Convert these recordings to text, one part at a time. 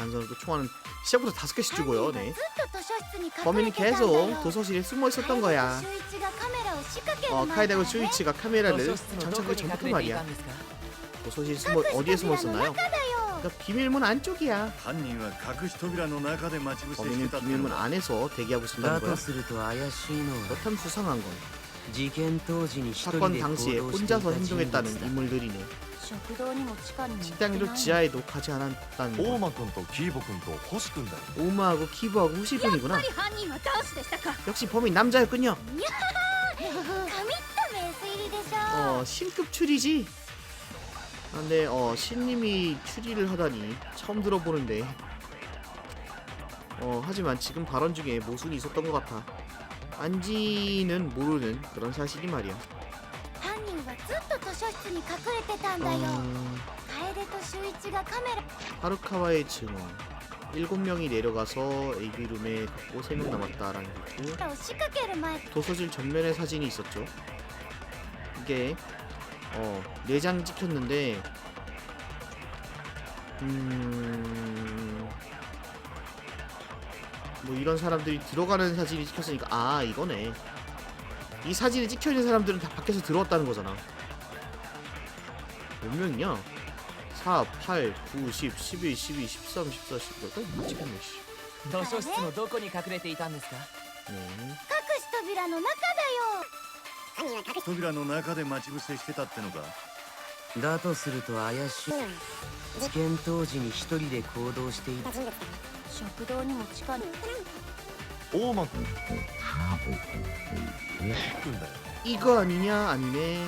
단서는 총알은 시작부터 다섯 개씩 주고요. 네. 범인은 계속 도서실에 숨어 있었던 거야. 어, 카이다고 슈이치가 카메라를 장착하기 전부터 말이야. 도서실 숨어 어디에 숨어 있었나요? 그러니까 비밀문 안쪽이야. 범인은 비밀문 안에서 대기하고 있었다는 거야. 그렇다면 수상한 건 사건 당시에 혼자서 행동했다는 인물들이네. 食堂にも地下にも行ってない 식당에도 지하에도 가지 않았다는 大 거. 間君とキーボ君と星君だよ 오마하고 키브하고 후시군이구나. やっぱり犯人は男子でしたか 역시 범인 남자였군요. 神った名推理でしょ 어 신급 추리지. 아, 근데 어 신님이 추리를 하다니 처음 들어보는데. 어 하지만 지금 발언 중에 모순이 있었던 것 같아. 안지는 모르는 그런 사실이 말이야. 犯人はずっと図書室に隠れてたんだよ 어, 楓と秀一がカメラ 하루카와의 증언. 일곱 명이 내려가서 AB룸에 갖고 세 명 남았다라는 거고 を仕掛ける前 도서실 전면에 사진이 있었죠. 이게 어 내장 찍혔는데 음. 뭐 이런 사람들이 들어가는 사진이 찍혔으니까 아 이거네. 이 사진이 찍혀 있는 사람들은 다 밖에서 들어왔다는 거잖아. 몇 명이냐? 4, 8, 9, 10, 11, 12, 13, 14, 15. 다 찍혔네. 씨. 図書室のどこに隠れていたんですか 네. 隠し扉の中だよ扉の中で待ち伏せしてたってのかだとすると怪しい事件当時に一人で行動していた食堂にも地下に大間君星君だよ 이거 아니냐 아니네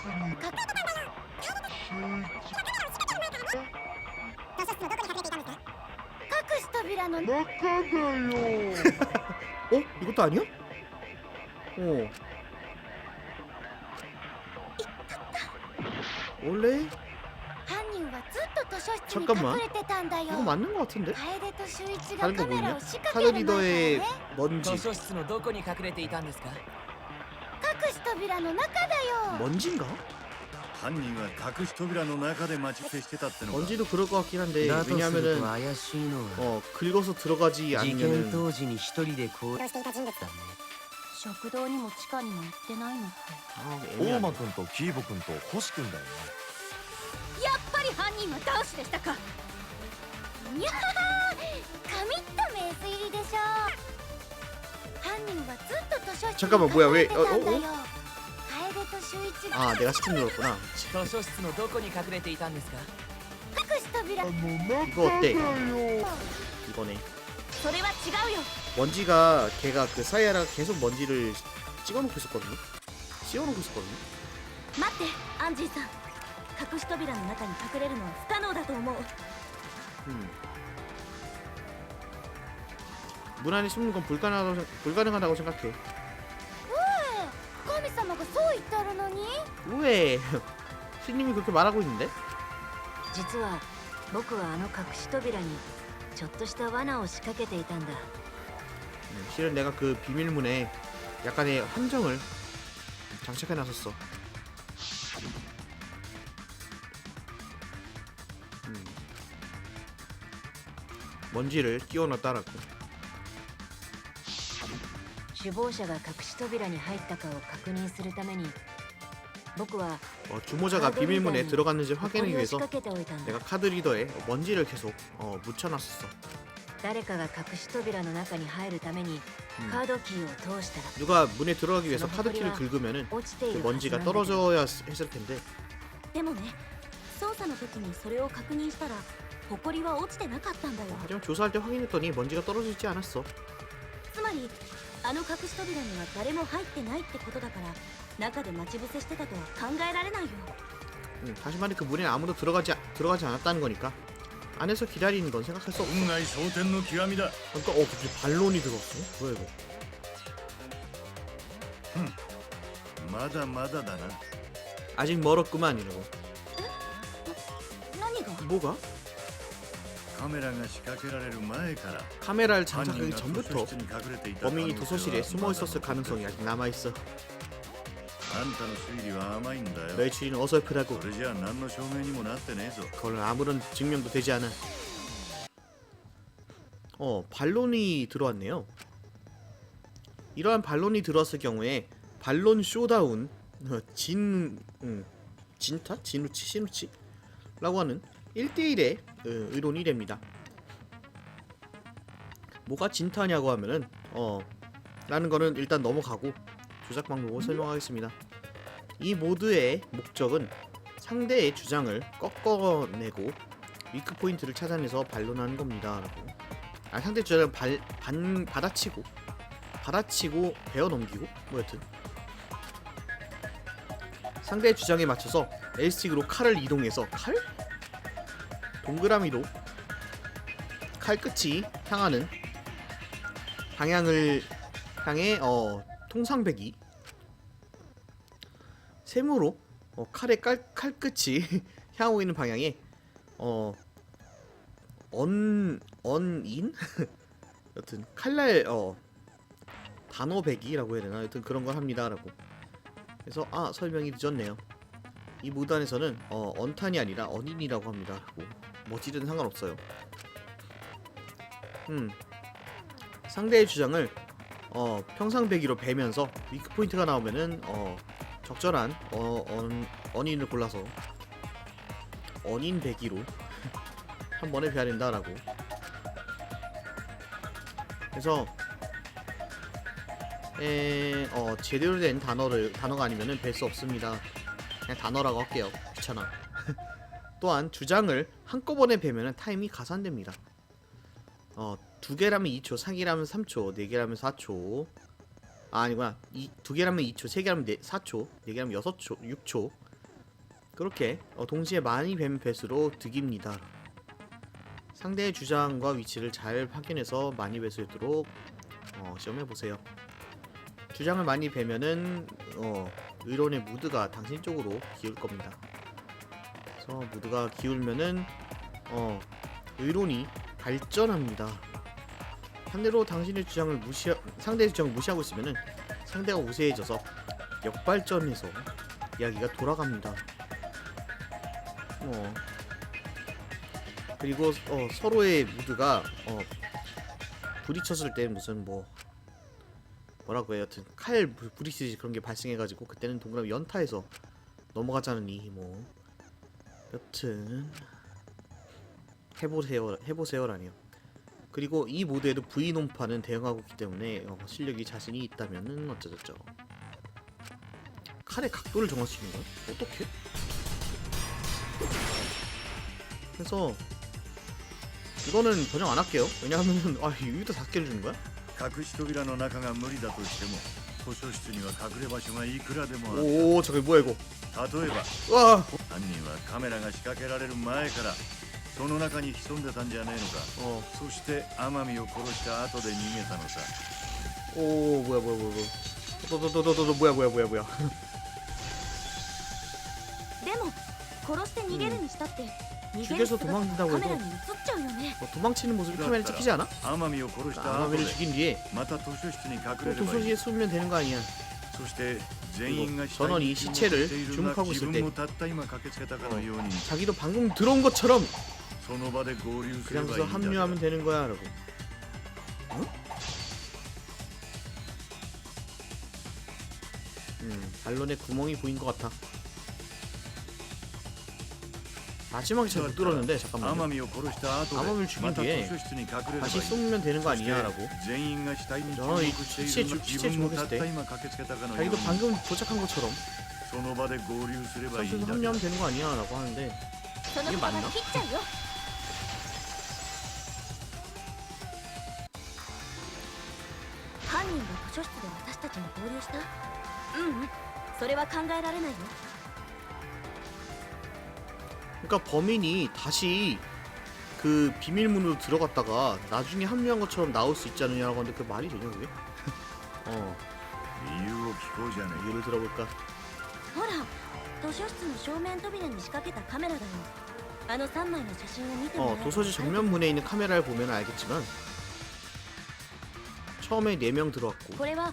隠図書室のどこに隠れていたんですか隠し扉の 어? 이것도 아니야? 어 원래 犯人はずっと図書室に 잠깐만 隠れてたんだよ 이거 맞는 것 같은데? 楓と秀一が 다른 거 カメラ 보이냐? を仕掛け 카드 る前から 리더의 ね 먼지 図書室のどこに隠れていたんですか隠し 扉の中だよ 먼지인가? 犯人は隠し扉の中で待ち伏せしてたってのか 먼지도 그럴 것 같긴 한데 だとすると 왜냐면은 怪しいのは 어 긁어서 들어가지 事件 않으면은 当時に一人で行動行動していた人物だね食堂にも地下にも行ってないのって 아 大 애매하네 間君とキーボ君と星君だよねやっぱり犯人は男子でしたかにゃはは神った名推理でしょ犯人はずっと図書室 잠깐만, 뭐야, 왜- に隠れてたんだよ 어, 어,楓と秀一が 아 내가 스킵 눌렀구나 図書室のどこに隠れていたんですか隠し扉 이거 어때? 이거네 それは違うよ 먼지가 걔가 그 사이아라가 계속 먼지를 찍어놓고 있었거든요 씌워놓고 있었거든요 待ってアンジーさん隠し扉の中に隠れるのは不可能だと思う 음. 문 안에 숨는 건 불가능하다고, 생- 불가능하다고 생각해 왜 신님이 그렇게 말하고 있는데? 実は僕はあの隠し扉にちょっとした罠を仕掛けていたんだ 음, 실은 내가 그 비밀문에 약간의 함정을 장착해놨었어 음. 먼지를 끼워넣었다라고 首謀者が隠し扉に入ったかを確認するために僕は 어, 주모자가 비밀문에 들어갔는지 확인하기 埃を 위해서 仕掛けておいたんだ 내가 카드 리더에 먼지를 계속 어, 묻혀놨었어 誰かが隠し扉の中に入るために 음. カードキーを通したら 누가 문에 들어가기 위해서 카드 키를 긁으면은 落ちてい 그 るはず 먼지가 なんだけど 떨어져야 했- 했을 텐데 でもね捜査の時にそれを確認したら埃は落ちてなかったんだよ 어, 하지만 조사할 때 확인했더니 먼지가 떨어지지 않았어 つまりあの隠し扉には誰も入ってないってことだから 中で待ち伏せしてたとは考えられないよ 음, 다시 말해 그 문에 아무도 들어가지 들어가지 않았다는 거니까 안에서 기다리는 건 생각할 수 없어. 運外蒼天の極みだ 그러니까 어 갑자기 반론이 들어왔어. 뭐야 이거? まだまだだな 아직 멀었구만 이러고. 何が 뭐가? カメラが仕掛けられる前から 카메라를 犯人 장착하기 が図書 전부터 室に隠れていた可能 범인이 性 도서실에 は 숨어 있었을 가능성이 아직 남아 있어. あんたの推理は甘いんだよ 너의 추리는 어설프다고. それじゃあ何の証明にもなってねえぞ 그거는 아무런 증명도 되지 않아. 어, 반론이 들어왔네요. 이러한 반론이 들어왔을 경우에 반론 쇼다운 어, 진 음, 진타 진우치 신우치라고 하는 1대1의 어, 의론이 됩니다. 뭐가 진타냐고 하면은 어 라는 거는 일단 넘어가고 조작 방법을 설명하겠습니다. 이 모드의 목적은 상대의 주장을 꺾어내고 위크 포인트를 찾아내서 반론하는 겁니다. 라고. 아 상대 주장을 발, 반, 받아치고 받아치고 베어 넘기고 뭐 여튼 상대의 주장에 맞춰서 L스틱으로 칼을 이동해서 칼? 동그라미로 칼 끝이 향하는 방향을 향해 어 통상배기 세모로 어, 칼의 깔, 칼 끝이 향하고 있는 방향에 어 언, 언인? 여튼 칼날 어 단어배기라고 해야 되나? 여튼 그런 걸 합니다라고. 그래서 아 설명이 늦었네요. 이 무단에서는 어 언탄이 아니라 언인이라고 합니다. 라고. 뭐지든 상관없어요. 음. 상대의 주장을 어 평상배기로 베면서 위크 포인트가 나오면은 어 적절한 어, 언, 언인을 골라서 언인 배기로 한 번에 베야 된다라고. 그래서 에, 어, 제대로 된 단어를 단어가 아니면은 뵐 수 없습니다. 그냥 단어라고 할게요. 귀찮아. 또한 주장을 한꺼번에 베면은 타임이 가산됩니다. 어, 두 개라면 2초, 3개라면 3초, 4개라면 4초 아, 아니구나. 이, 두 개라면 2초, 세 개라면 네, 4초, 네 개라면 6초, 6초. 그렇게 어, 동시에 많이 뱀 배수로 득입니다. 상대의 주장과 위치를 잘 확인해서 많이 배수했도록 어, 시험해 보세요. 주장을 많이 베면은 어, 의론의 무드가 당신 쪽으로 기울 겁니다. 그래서 무드가 기울면은 어, 의론이 발전합니다. 반대로 당신의 주장을 무시 상대의 주장을 무시하고 있으면은 상대가 우세해져서 역발전해서 이야기가 돌아갑니다. 어 그리고 어, 서로의 무드가 어 부딪혔을 때 무슨 뭐 뭐라고 해요? 여튼 칼 부- 부딪히듯이 그런 게 발생해가지고 그때는 동그라미 연타해서 넘어가자느니 뭐 여튼 해보세요 해보세요라니요. 그리고 이 모드에도 V 논파는 대응하고 있기 때문에 어, 실력이 자신이 있다면은 어쩌저쩌. 칼의 각도를 정할 수 있는 거야? 어떻게? 그래서 이거는 번역 안 할게요. 왜냐하면은 아 여기다 다 깨주는 거야? 隠し扉の中が無理だとしても図書室には隠れ場所がいくらでもある 오 저게 뭐야 이거? 例えば 와, 犯人はカメラが仕掛けられる前から その中に潜んでたんじゃねえのか 어, そして天海を殺した後で逃げたのさ 오 뭐야 뭐야 뭐야 뭐야. 또또또또또 뭐야 뭐야 뭐야 뭐야. でも殺して逃げるにしたって、逃げ 죽여서 る姿 도망친다고 カメラ 해도 に映っちゃうよね 뭐 도망치는 모습이 카메라에 찍히지 않아? 天海を殺した後 아마미를 で 죽인 뒤에 また図書室に隠 또 れればい 도서실에 い 숨으면 되는 거 아니야? そして全員が死 전원이 体に 시체를 注目している 주목하고 が 있을 自 때 分もたった今駆けつけたかのように 자기도 방금 들어온 것처럼 その場で合流すれ 그냥 서 합류하면 되는 거야 라고. 응? 음, 발론에 구멍이 보인 것 같아. 마지막에 잘못 뚫었는데 잠깐만요. 암호를 죽인 뒤에 다시 쏘면 되는 거 아니야 라고. 저는 이 시체 시체 죽었을 때. 자기도 아, 방금 도착한 것처럼. 선수 합류하면 되는 거 아니야 라고 하는데. 이게 맞나? 合流したううん それは考えられないよ 그러니까 범인이 다시 그 비밀문으로 들어갔다가 나중에 합류한 것처럼 나올 수 있지 않느냐고 하는데 그 말이 되냐 그게? 어 理由を聞こうじゃねえ 이유를 들어볼까? ほら図書室の正面扉に仕掛けたカメラだよあの3枚の写真を見ても 어 らえば 도서실 정면문에 있는 카메라를 보면 알겠지만 처음에 4명 들어왔고 これは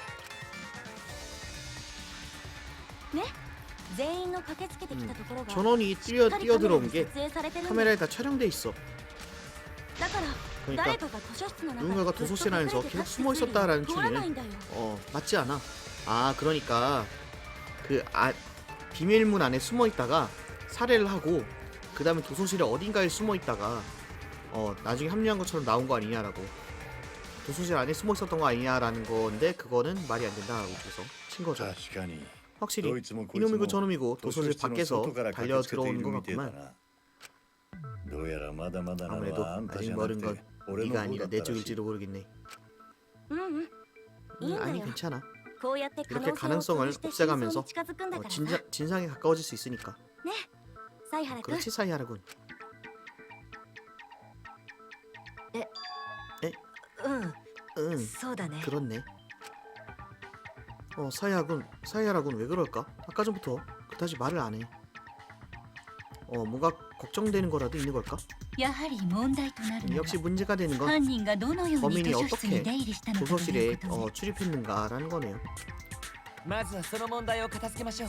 全員の駆けつけてきたところが 전원이 し 뛰어 っかり 뛰어 カメラに 들어온 게 撮影されてるんだ 카메라에 다 촬영돼 있어. だから 그러니까 誰かが図書室の中 누군가가 にずっと 도서실 안에서 隠れて 계속 立つ 숨어 推理 있었다라는 通らないんだよ 어 맞지 않아. 아 그러니까 그 아, 비밀문 안에 숨어 있다가 살해를 하고 그 다음에 도서실에 어딘가에 숨어 있다가 어 나중에 합류한 것처럼 나온 거 아니냐라고 도서실 안에 숨어 있었던 거 아니냐라는 건데 그거는 말이 안 된다라고 그래서 친 거죠. 確かに 확실히 이놈이고 그 저놈이고 도서실 밖에서 달려 들어오는 것 같구만. 아무래도 아직 멀은 건 네가 아니라 내 쪽일지도 모르겠네. 응, 음, 아니 괜찮아. 이렇게 가능성을 없애가면서 어, 진자, 진상에 가까워질 수 있으니까. 그렇지 사이하라군. 에? 에? 응. 응. 그렇네. 어 사이하군 사이하라군 왜 그럴까? 아까 전부터 그다지 말을 안 해. 어 뭔가 걱정되는 거라도 있는 걸까? やはり問題となるのは 역시 문제가 되는 건 犯人がどのように 범인이 図書室 어떻게 に出入りしたのかという 도서실에 ことね 어, 출입했는가라는 거네요. まずはその問題を片付けましょう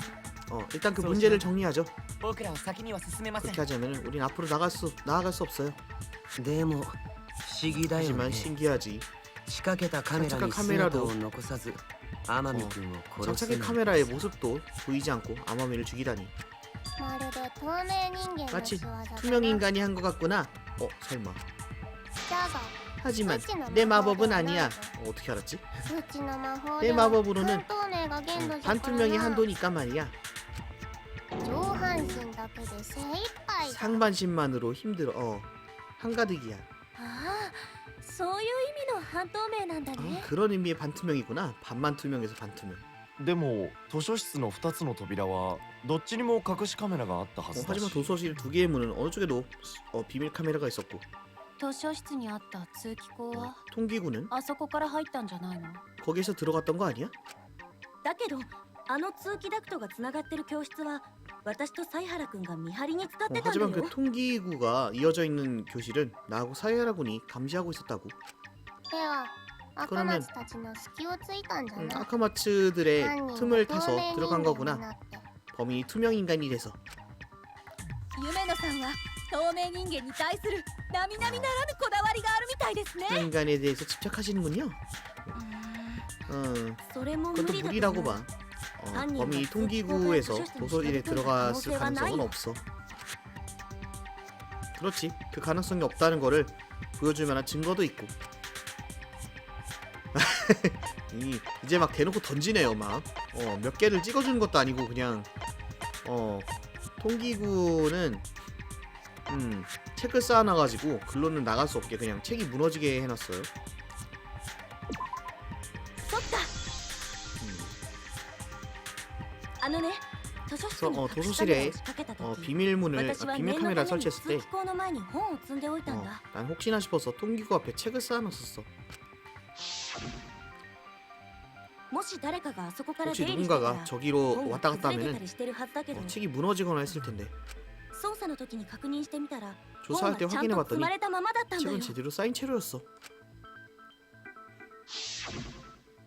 어 일단 그 그렇죠. 문제를 정리하죠. 僕らは先には進めません 그렇게 하자면 우린 앞으로 나갈 수 나아갈 수 없어요. でも不思議だよ 하지만 ね 신기하지. 仕掛けたカメラ 장착한 に 카메라도 姿を残さず 아마미 어, 장착의 카메라의 모습도 보이지 않고 아마미를 죽이다니. 마치 투명 인간이 한 것 같구나. 어 설마. 하지만 내 마법은 아니야. 어, 어떻게 알았지? 내 마법으로는 어, 반투명이 한도니까 말이야. 상반신만으로 힘들어. 어 한가득이야. 半透明なんだ 아, ね 그런 의미의 반투명이구나. 반만 투명에서 반투명. でも図書室の2つの扉はどっちにも隠しカメラがあったは 어, ずだ 하지만 し 도서실 두 개의 문은 어느 쪽에도 어, 비밀 카메라가 있었고 図書室にあった通気口 어, は 통기구는 あそこから入ったんじゃないの 거기에서 들어갔던 거 아니야? だけどあの通気ダクトがつながってる教室は私と犀原君が見張りに使っ 어, てたんだ 하지만 よ 그 통기구가 이어져 있는 교실은 나하고 사이하라 군이 감시하고 있었다고. では赤 그러면 松たちの隙をついたんじゃ 음, な 아카마츠들의 犯人が 틈을 透 타서 明人 들어간 間に 거구나. なって 범인이 투명 인간이 돼서 夢野さんは透明人間に対する並々ならぬこだわりがあるみたいですね 투명 인간에 대해서 집착하시는군요. 음, それも無 그것도 理だと 무리라고 思う 봐. 어, 범인이 통기구에서 도서실에 들어갔을 가능성은 없어. 그렇지. 그 가능성이 없다는 거를 보여줄 만한 증거도 있고. 이제 막 대놓고 던지네요 막. 어, 몇 개를 찍어주는 것도 아니고 그냥. 어 통기구는 음 책을 쌓아놔가지고 글로는 나갈 수 없게 그냥 책이 무너지게 해놨어요. 음. 그래서 어, 도서실에 어, 비밀문을 아, 비밀 카메라 설치했을 때난 어, 혹시나 싶어서 통기구 앞에 책을 쌓아놨었어. 혹시 出入りしてた 누군가가 ら 저기로 本が 왔다 갔다 崩れてた 하면은 りしてるはずだけど 어, 책이 무너지거나 했을 텐데 捜査の時に確認してみたら 조사할 때 本はちゃんと積 확인해봤더니 まれたままだったんだよ 책은 제대로 쌓인 채로였어.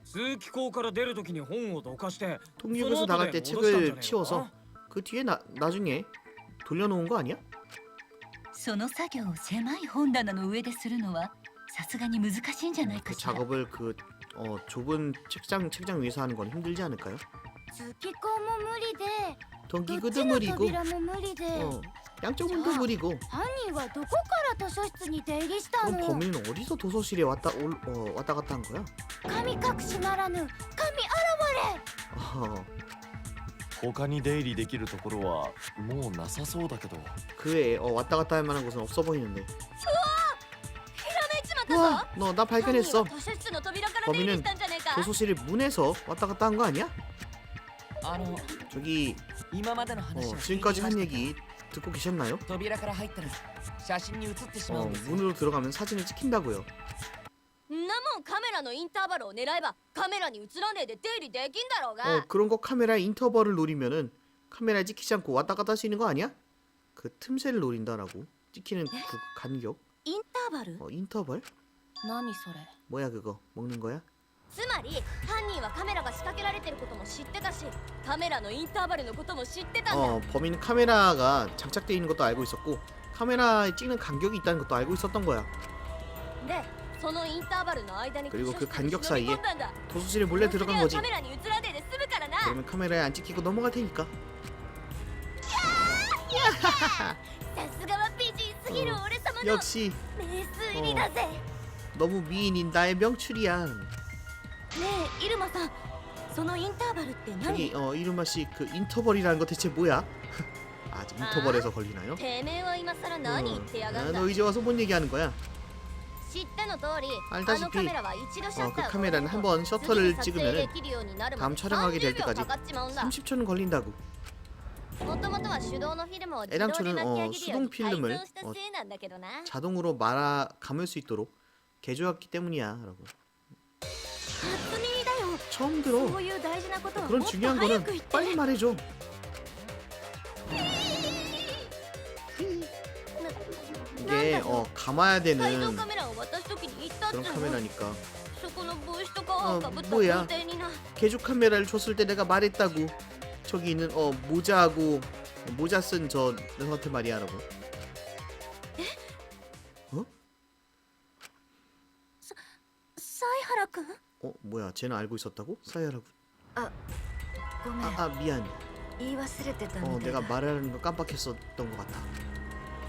通気口から出るときに本をどかして 통기구에서 나갈 때 책을 치워서 그 뒤에 나, 나중에 돌려놓은 거 아니야? その作業を狭い本棚の上でするのはさすがに難しいんじゃないか 그 しら 작업을 그 어, 좁은 책장 책장 위에서 하는 건 힘들지 않을까요? 通気口も無理でどっ 통기구도 ちの 무리고 扉も無理で 어, 양쪽 문도 무리고 犯人はどこから図書室に出入りした 그럼 の 범인은 어디서 도서실에 왔다 올, 어, 왔다 갔다 한 거야? 神隠しならぬ神現れ 어, 他に出入りできるところはもうなさそうだけど 그에 어, 왔다 갔다 할 만한 곳은 없어 보이는데 ひ らめいちまったぞ 와 너 나 犯人 발견했어 は図書室の扉から出入りしたんじゃねえか 도서실 문에서 왔다 갔다 한 거 아니야? あの 저기 今までの 어, 話を聞いて 지금까지 みま 한 した 얘기 듣고 계셨나요? 扉から入ったら写真に写ってしま 어, うんですよ 문으로 들어가면 사진을 찍힌다고요 んなもんカメラのインターバルを狙えばカメラに映らねえで出入りできんだろうが、 어 그런 거 카메라 인터벌을 노리면은 카메라에 찍히지 않고 왔다 갔다 할 수 있는 거 아니야? 그 틈새를 노린다라고 찍히는 구, 간격 インター バル 어 인터벌? 何それ 뭐야 그거 먹는 거야? つまり犯人はカメラが仕掛けられてることも知ってたしカメラのインターバルのことも知ってたんだ、 어 범인은 카메라가 장착돼 있는 것도 알고 있었고 카메라에 찍는 간격이 있다는 것도 알고 있었던 거야 でそのインターバルの間に 그리고 図書 그 室に 간격 忍び 사이에 込んだんだ 도서실에 몰래 들어간 거지 カメラに映らねえで済むからな 그러면 카메라에 안 찍히고 넘어갈 테니까 さすがは 美人すぎる俺様の 역시 名推理だぜ、 너무 미인인 나의 명출이야 ねえイルマさんそのインターバルって何 저기 어 이루마 씨그 인터벌이라는 거 대체 뭐야? 아 인터벌에서 걸리나요? てめえは今更何言ってやがんだ 어, 너 이제 와서 뭔 얘기하는 거야? 知っての通りあ 알다시피 のカメラは一度シャッター 어, 그 が 카메라는 下り 한번 ると 셔터를 次に撮影 찍으면은 できるようになるま 다음 で 촬영하게 될 30秒 때까지 かかっちまうんだ 30초는 걸린다고 애당초는 어, 수동 필름을 어, 자동으로 말아 감을 수 있도록 개조했기 때문이야라고. 처음 들어. 그런 중요한 거는 빨리 말해줘. 이게 어 감아야 되는 그런 카메라니까. 어, 뭐야? 개조 카메라를 줬을 때 내가 말했다고. 저기 있는 어 모자하고 모자 쓴 저 녀석한테 말이야라고 犀原くん 어 뭐야 쟤는 알고 있었다고? 사야라고 ごめん 아, 아 미안 言い忘れてた 어 みたいだ 내가 말하는 거 깜빡했었던 것 같아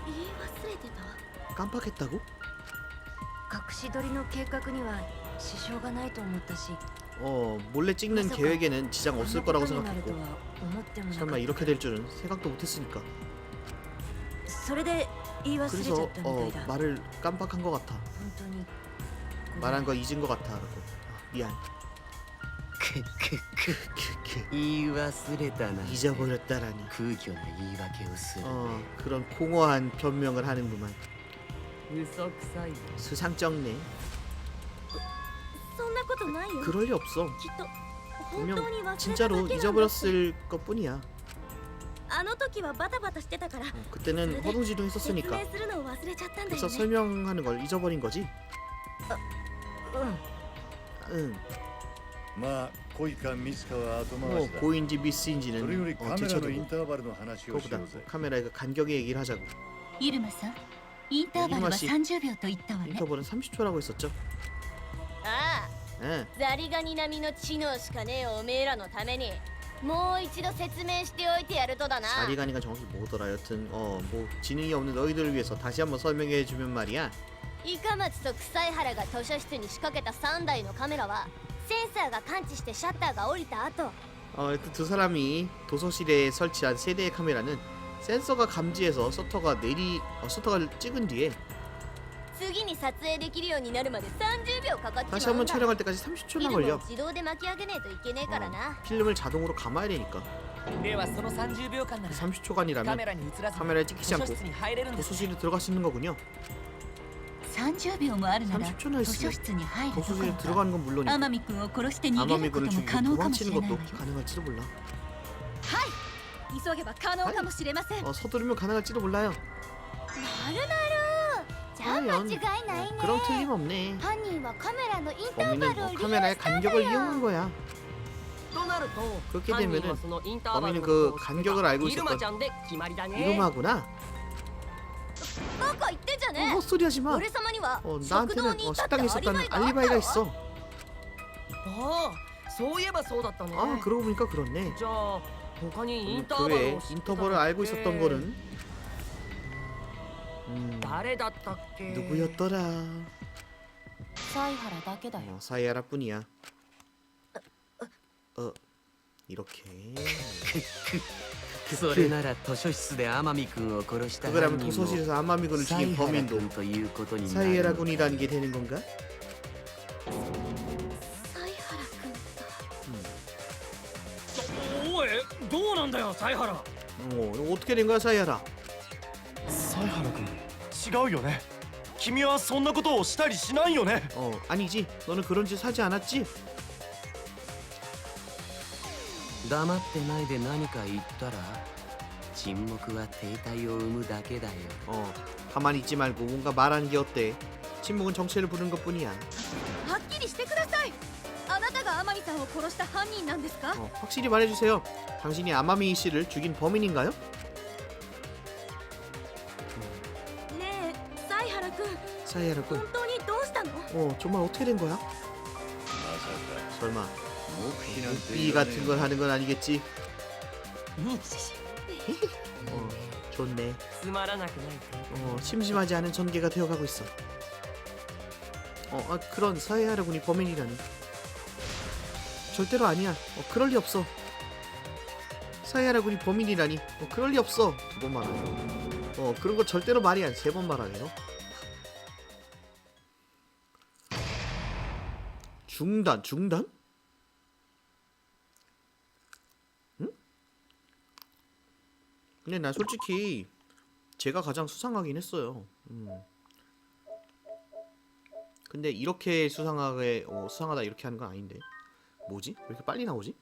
言い忘れてた 깜빡했다고? 隠し撮りの計画には支障がないと思ったし 어 몰래 찍는 계획에는 지장 없을 거라고 생각했고. 설마 이렇게 될 줄은 생각도 못했으니까. 그래서 어 말을 깜빡한 것 같아. 말한 거 잊은 것 같아 라고. 아, 미안. 잊어버렸다라니. 어 그런 공허한 변명을 하는구만. 그 수상쩍네. ことないよ 그럴 리 없어 きっと本 분명 当に忘れただ 진짜로 けなんだって 잊어버렸을 것뿐이야 あの時はバタバタしてたから 어, 그때는 허둥지둥 説 했었으니까 明するのを忘れちゃったんだ 그래서 よね 설명하는 걸 잊어버린 거지 うん 응 まあ恋かミスかは後 뭐 回しだ 고인지 미스인지는 それより 어, カメラのイ 뒤쳐두고 ンターバルの話をし 그거보다 ようぜ 카메라의 그 간격의 얘기를 하자고 イルマさんインターバルはイルマ氏30秒と言ったわね 인터벌은 30초라고 했었죠 ああ 예 ザリガニ並みの知能しかねえおめえらのためにもう一度説明しておいてやるとだな 자리가니가 정확히 뭐더라 여튼 어 뭐 지능이 없는 너희들을 위해서 다시 한번 설명해 주면 말이야 イカマツと臭い原が図書室に仕掛けた3台のカメラはセンサーが感知してシャッターが降りた後 어, 일단 두 사람이 도서실에 설치한 세 대의 카메라는 센서가 감지해서 셔터가 내리 어, 셔터가 찍은 뒤에 次に撮影できるようになるまで30秒かかっち 다시 まうん 한번 だ 촬영할 때까지 30초나 フィルム 걸려 を自動で巻き上げねえといけねえからな 필름을 자동으로 감아야 되니까 ではその30秒間なら 30초간이라면 カメラに映らず 카메라에 図 찍히지 書 않고 室に入れるんです 도서실에 들어갈 수 있는 거군요 30秒もあるなら 30초나 図書 있으면 室に入るどころ 도서실에 か 들어가는 건 물론이고 天海君を殺して逃げるこ 아마미군을 とも 죽이고 可能かもし 도망치는 れないわ 것도 よ 가능할지도 몰라 急げば可能かもしれません 어, 서두르면 가능할지도 몰라요 なる 하면 그런 틀림없네. 범인은 그 카메라의 간격을 이용한 거야. 그렇게 되면은 범인은 그 간격을 알고 있었던 이름하구나. 어, 뭐 헛소리 하지 마. 어, 나한테는 어, 식당에 있었다는 알리바이가 있어. 아 그러고 보니까 그렇네. 그 외에 인터벌을 알고 있었던 거는 誰だったっけ 누구였더라 サイハラだけだよ 어, 사이아라뿐이야 어 이렇게 それなら図書室で天海君を殺した犯 그거라면 人も 도서실에서 아마미군을 サ 죽인 イハラ 범인도 君ということになる 사이에라군이라는 게 되는 건가? サイハラ君とおいどうなんだよ犀原 어 이거 어떻게 된 거야 사이아라 犀原君 違うよね君はそんなことをしたりしないよね 어 아니지 너는 그런 짓 하지 않았지? 黙ってないで何か言ったら沈黙は停滞を生むだけだよ 어 가만히 있지 말고 뭔가 말하는 게 어때? 침묵은 정체를 부르는 것뿐이야 はっきりしてくださいあなたが天海さんを殺した犯人なんですか 어, 확실히 말해주세요 당신이 아마미 씨를 죽인 범인인가요? 사이아라군 本当にどうしたの 어 정말 어떻게 된 거야? まさか 설마 黙秘なんて 비 言わね 같은 え 걸 하는 건 아니겠지? うん 어 좋네 つまらなくない 어 심심하지 않은 전개가 되어가고 있어 어 아, 그런 사이아라군이 범인이라니 절대로 아니야 어 그럴 리 없어 사이아라군이 범인이라니 어 그럴 리 없어 두 번 말하네요 어 그런 거 절대로 말이 안 세 번 말하네요 중단 중단? 응? 근데 나 솔직히 제가 가장 수상하긴 했어요. 음. 근데 이렇게 수상하게 어, 수상하다 이렇게 하는 건 아닌데 뭐지? 왜 이렇게 빨리 나오지?